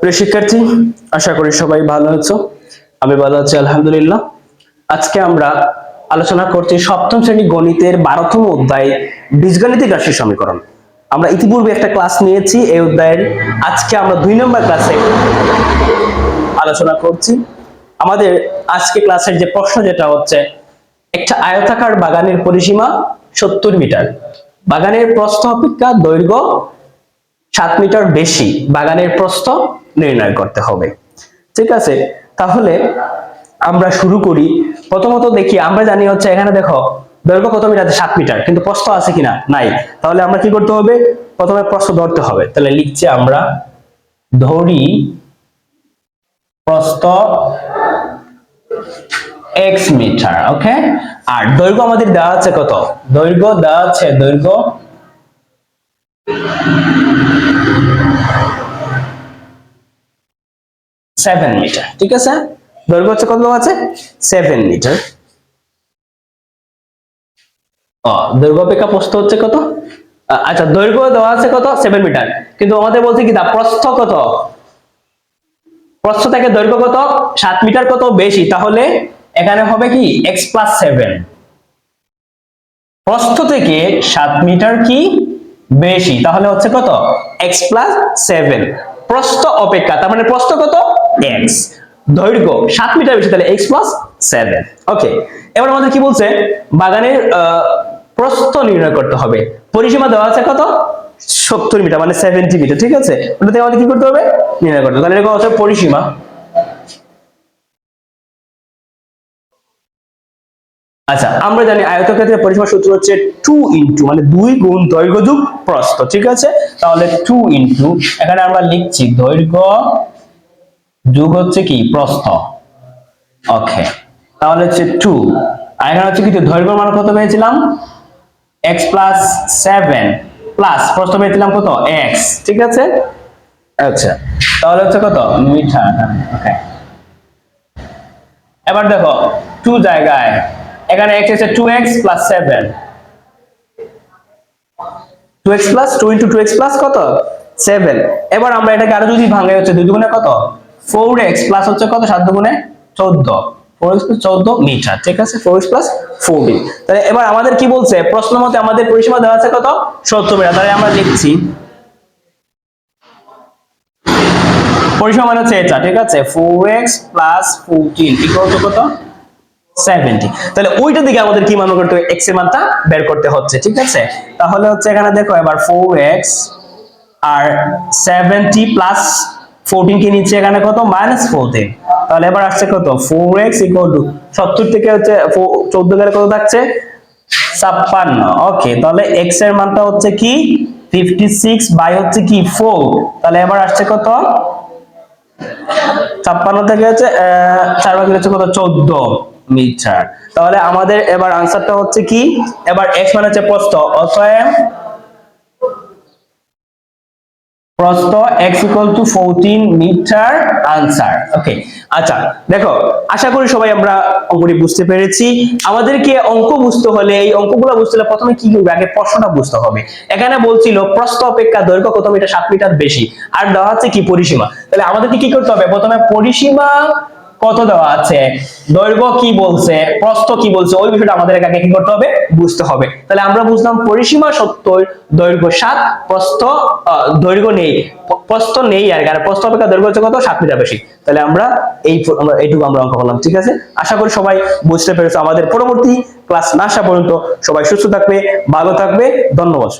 প্রিয় শিক্ষার্থী, আশা করি সবাই ভালো আছো। আমি ভালো আছি, আলহামদুলিল্লাহ। আজকে আমরা আলোচনা করছি সপ্তম শ্রেণি গণিতের বারোতম অধ্যায় বীজগণিতিক রাশি সমীকরণ। আমরা ইতিপূর্বে একটা ক্লাস নিয়েছি, এই অধ্যায়ের আজকে আমরা দুই নম্বর ক্লাসে আলোচনা করছি। আমাদের আজকে ক্লাসের যে প্রশ্ন, যেটা হচ্ছে, একটা আয়তাকার বাগানের পরিসীমা সত্তর মিটার। বাগানের প্রস্থ অপেক্ষা দৈর্ঘ্য সাত মিটার বেশি। বাগানের প্রস্থ নির্ণয় করতে হবে। ঠিক আছে? তাহলে আমরা শুরু করি। প্রথমত দেখি, আমরা জানি হচ্ছে এখানে দেখো, দৈর্ঘ্য কত মিটার? সাত মিটার। কিন্তু প্রস্থ আছে কিনা? নাই। তাহলে আমরা কি করতে হবে? প্রথমে প্রস্থ ধরতে হবে। তাহলে লিখছি আমরা, ধরি প্রস্থ এক্স মিটার, ওকে? আর দৈর্ঘ্য আমাদের দেওয়া আছে কত? দৈর্ঘ্য দেওয়া আছে, দৈর্ঘ্য সেভেন মিটার ঠিক আছে? দৈর্ঘ্য হচ্ছে কত আছে? সেভেন মিটার দৈর্ঘ্য অপেক্ষা প্রস্থ হচ্ছে কত? আচ্ছা দৈর্ঘ্য দেওয়া আছে কত? সেভেন মিটার কিন্তু আমাদের বলছে কি প্রস্থ কত? প্রস্থ থেকে দৈর্ঘ্য কত? সাত মিটার কত বেশি? তাহলে এখানে হবে কি? এক্স প্লাস সেভেন প্রস্থ থেকে সাত মিটার কি বেশি? তাহলে হচ্ছে কত? এক্স প্লাস সেভেন প্রস্থ অপেক্ষা। তার মানে প্রস্থ কত? এক্স দৈর্ঘ্য সাত মিটার বেশি, তাহলে প্লাস সেভেন ওকে এবার আমাদের কি বলছে? বাগানের প্রস্থ নির্ণয় করতে হবে। পরিসীমা দেওয়া আছে কত? সত্তর মিটার মানে সেভেন্টি মিটার, ঠিক আছে? ওটাতে আমাদের কি করতে হবে? নির্ণয় করতে তাহলে এরকম হচ্ছে পরিসীমা। আচ্ছা আমরা জানি আয়তক্ষেত্রের পরিসীমা সূত্র হচ্ছে টু ইন্টু মানে দুই গুণ দৈর্ঘ্য যোগ প্রস্থ, ঠিক আছে? তাহলে টু ইন্টু এখানে আমরা লিখছি দৈর্ঘ্য যোগ হচ্ছে কি? প্রস্থ। ওকে তাহলে হচ্ছে টু এখানে হচ্ছে কি? দৈর্ঘ্য মান কত পেয়েছিলাম? এক্স প্লাস সেভেন প্লাস প্রস্থ পেয়েছিলাম কত? এক্স ঠিক আছে? আচ্ছা। তাহলে হচ্ছে কত? মিটার ওকে এবার দেখো টু জায়গায়। এখানে x হচ্ছে 2x plus 7 2x plus 2 into 2x plus কত? 7 এবার আমরা এটাকে আরও যদি ভাঙাই, হচ্ছে 2 দুগুণে কত? 4x প্লাস হচ্ছে কত? 7 দুগুণে 14 4x প্লাস 14 মিটার, ঠিক আছে? 4x প্লাস 14 তাহলে এবার আমাদের কি বলছে? প্রশ্ন মতে আমাদের পরিসীমা দেওয়া আছে কত? 70 মিটার। তাহলে আমরা লিখছি, পরিসীমা মানে হচ্ছে এটা, ঠিক আছে? 4x প্লাস 14 ইকুয়াল টু কত? 70 তাহলে ওইটা দিকে আমাদের কি মান করতে হবে x এর মানটা বের করতে হচ্ছে, ঠিক আছে? তাহলে হচ্ছে এখানে দেখো এবার 4x আর 70 প্লাস 14 কে নিচে এখানে কত? মাইনাস 14 তাহলে এবার আসছে কত? 4x ইকুয়াল টু 70 থেকে হচ্ছে 14 গেলে কত থাকছে? 56 ওকে তাহলে x এর মানটা হচ্ছে কি? 56 বাই হচ্ছে কি? 4 তাহলে এবার আসছে কত? ছাপ্পান্ন থেকে হচ্ছে আহ, চার ভাগ হচ্ছে কত? চোদ্দ। মিটার তাহলে আমাদের এবার আনসারটা হচ্ছে কি? এবার এক্স মানে হচ্ছে প্রস্থ। অতএব প্রস্থ x equal to 14 metre answer okay আচ্ছা দেখো, আশা করি সবাই আমরা অঙ্কটি বুঝতে পেরেছি। আমাদেরকে অঙ্ক বুঝতে হলে, এই অঙ্কগুলো বুঝতে হলে প্রথমে কি করবে আগে প্রশ্নটা বুঝতে হবে। এখানে বলছিল, প্রস্থ অপেক্ষা দৈর্ঘ্য কত মিটার 7 মিটার বেশি। আর দেওয়া হচ্ছে কি? পরিসীমা। তাহলে আমাদেরকে কি করতে হবে? প্রথমে পরিসীমা কত দেওয়া আছে? দৈর্ঘ্য কি বলছে? প্রস্থ কি বলছে? ওই বিষয়টা আমাদের আগে কি করতে হবে? বুঝতে হবে। তাহলে আমরা বুঝলাম পরিসীমা সত্তর, দৈর্ঘ্য সাত, প্রস্থ দৈর্ঘ্য নেই। প্রস্থ নেই আর কি। প্রস্থ অপেক্ষা দৈর্ঘ্য হচ্ছে কত? সাত মিটার বেশি। তাহলে আমরা এই এইটুকু আমরা অঙ্ক করলাম, ঠিক আছে? আশা করি সবাই বুঝতে পেরেছ আমাদের পরবর্তী ক্লাস না আসা পর্যন্ত সবাই সুস্থ থাকবে, ভালো থাকবে। ধন্যবাদ